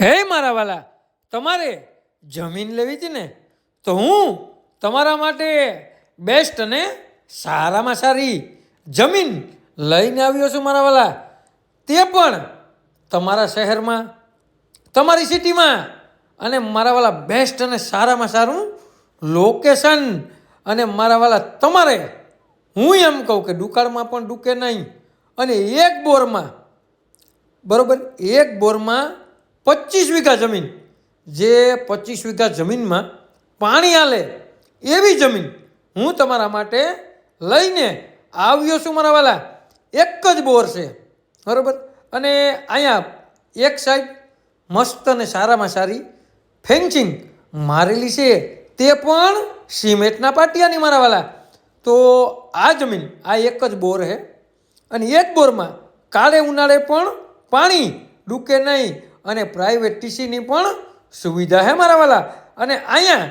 હે મારા વાલા, તમારે જમીન લેવી છે ને, તો હું તમારા માટે બેસ્ટ અને સારામાં સારી જમીન લઈને આવ્યો છું મારા વાલા. તે પણ તમારા શહેરમાં, તમારી સિટીમાં અને મારા વાલા બેસ્ટ અને સારામાં સારું લોકેશન અને મારા વાલા તમારે, હું એમ કહું કે દુકાળમાં પણ ડૂકે નહીં અને એક બોરમાં, બરાબર, એક બોરમાં પચીસ વીઘા જમીન. જે પચીસ વીઘા જમીનમાં પાણી આલે એવી જમીન હું તમારા માટે લઈને આવ્યો છું મારા વાલા. એક જ બોર છે. બરોબર? અને અહીંયા એક સાઈડ મસ્ત અને સારામાં સારી ફેન્સિંગ મારેલી છે. તે પણ સિમેન્ટના પાટિયાની મારા વાલા. તો આ જમીન, આ એક જ બોર છે. અને એક બોરમાં કાળે ઉનાળે પણ પાણી ડૂકે નહીં. અને પ્રાઇવેટ ટીસીની પણ સુવિધા હે મારા વાલા. અને અહીંયા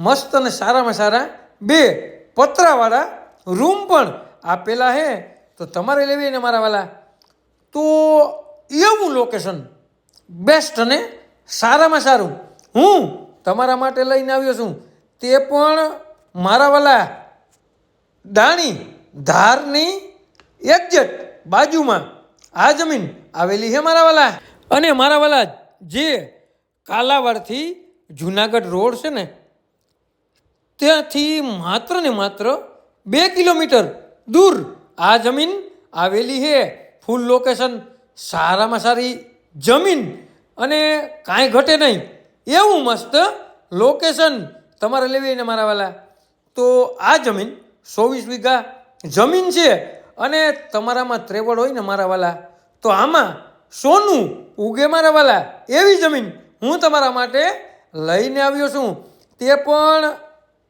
મસ્ત અને સારામાં સારા બે પતરાવાળા રૂમ પણ આપેલા હે. તો તમારે લેવી ને મારા વાલા? તો એવું લોકેશન બેસ્ટ અને સારામાં સારું. હું તમારા માટે લઈને આવ્યો છું. તે પણ મારા વાલા દાણી ધારની એક્ઝેટ બાજુમાં આ જમીન આવેલી છે મારા વાલા. અને મારા વાલા, જે કાલાવાડથી જુનાગઢ રોડ છે ને, ત્યાંથી માત્ર ને માત્ર બે કિલોમીટર દૂર આ જમીન આવેલી છે. ફૂલ લોકેશન સારામાં સારી જમીન અને કાંઈ ઘટે નહીં. એવું મસ્ત લોકેશન તમારે લેવી ને મારા વાલા? તો આ જમીન ચોવીસ વીઘા જમીન છે અને તમારામાં ત્રેવડ હોય ને મારા વાલા, તો આમાં સોનું ઉગે મારા વાલા, એવી જમીન હું તમારા માટે લઈને આવ્યો છું. તે પણ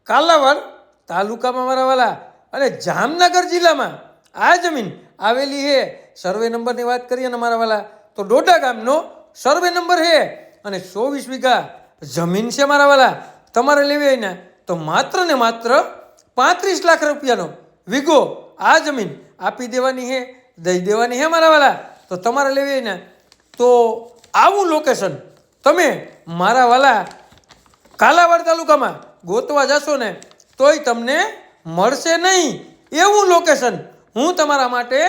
કાલાવડ તાલુકામાં મારા વાલા અને જામનગર જિલ્લામાં. આ જમીન આવેલી છે સર્વે નંબરની વાત કરીએ ને મારા વાલા, તો ડોડા ગામનો સર્વે નંબર છે અને ચોવીસ વીઘા જમીન છે મારા વાલા. તમારે લેવી હોય ને, તો માત્ર ને માત્ર પાંત્રીસ લાખ રૂપિયાનો વીઘો આ જમીન આપી દેવાની છે દઈ દેવાની છે મારા વાલા. તો તમારે લેવી ને, તો આવું લોકેશન તમે મારા વાલા કાલાવાડ તાલુકામાં ગોતવા જશો ને, તોય તમને મળશે નહીં. એવું લોકેશન હું તમારા માટે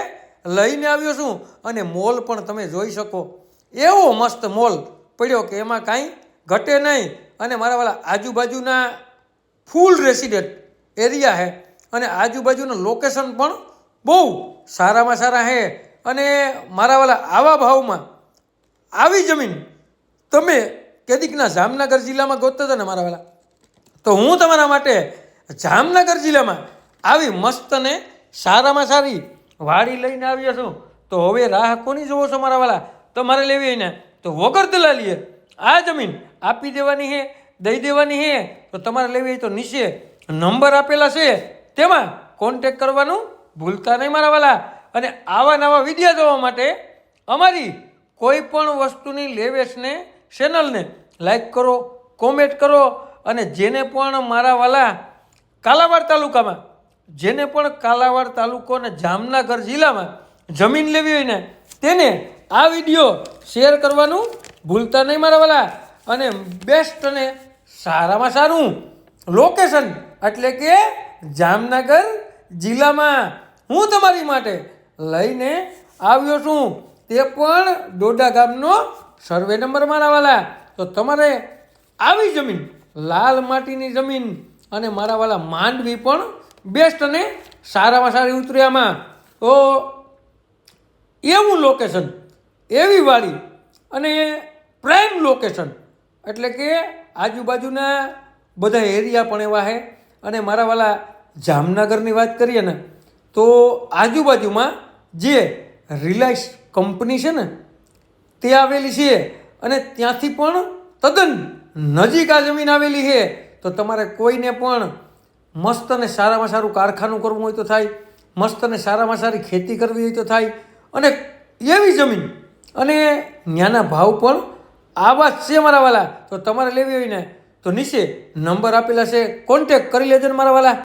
લઈને આવ્યો છું અને મોલ પણ તમે જોઈ શકો. એવો મસ્ત મોલ પડ્યો કે એમાં કાંઈ ઘટે નહીં. અને મારા વાલા આજુબાજુના ફૂલ રેસિડેન્ટ એરિયા છે. અને આજુબાજુનું લોકેશન પણ બહુ સારામાં સારા છે. અને મારા વાલા આવા ભાવમાં આવી જમીન તમે કેદીકના જામનગર જિલ્લામાં ગોતતા હતા ને મારા વાલા? તો હું તમારા માટે જામનગર જિલ્લામાં આવી મસ્ત ને સારામાં સારી વાડી લઈને આવ્યો છું. તો હવે રાહ કોની જોવો છો મારા વાલા? તમારે લેવી હોય ને, તો વગર દલાલીએ આ જમીન આપી દેવાની છે, દઈ દેવાની છે. તો તમારે લેવી હોય તો નીચે નંબર આપેલા છે. તેમાં કોન્ટેક કરવાનું ભૂલતા નહીં મારા વાલા. અને આવા નવા વીડિયો જોવા માટે અમારી કોઈ પણ વસ્તુની લેવેશને ચેનલને લાઈક કરો કોમેન્ટ કરો અને જેને પણ મારા વાલા કાલાવાડ તાલુકામાં, જેને પણ કાલાવાડ તાલુકો અને જામનગર જિલ્લામાં જમીન લેવી હોય ને, તેને આ વીડિયો શેર કરવાનું ભૂલતા નહીં મારા વાલા. અને બેસ્ટ અને સારામાં સારું લોકેશન એટલે કે જામનગર જિલ્લામાં. હું તમારી માટે લઈને આવ્યો છું. તે પણ ડોડા ગામનો સર્વે નંબર મારા વાલા તો તમારે આવી જમીન, લાલ માટીની જમીન અને મારા વાલા માંડવી પણ બેસ્ટ અને સારામાં સારી ઉતર્યામાં તો એવું લોકેશન એવી વાડી અને પ્રાઇમ લોકેશન એટલે કે આજુબાજુના બધા એરિયા પણ એવા છે. અને મારા વાલા જામનગરની વાત કરીએ ને, તો આજુબાજુમાં જે રિલાયન્સ કંપની છે ને, તે આવેલી છે અને ત્યાંથી પણ તદ્દન નજીક આ જમીન આવેલી છે. તો તમારે કોઈને પણ મસ્ત અને સારામાં સારું કારખાનું કરવું હોય તો થાય, મસ્ત અને સારામાં સારી ખેતી કરવી હોય તો થાય, અને એવી જમીન અને ત્યાંના ભાવ પણ આવા જ છે મારા વાલા. તો તમારે લેવી હોય ને, તો નીચે નંબર આપેલા છે કોન્ટેક કરી લેજો ને મારા વાલા.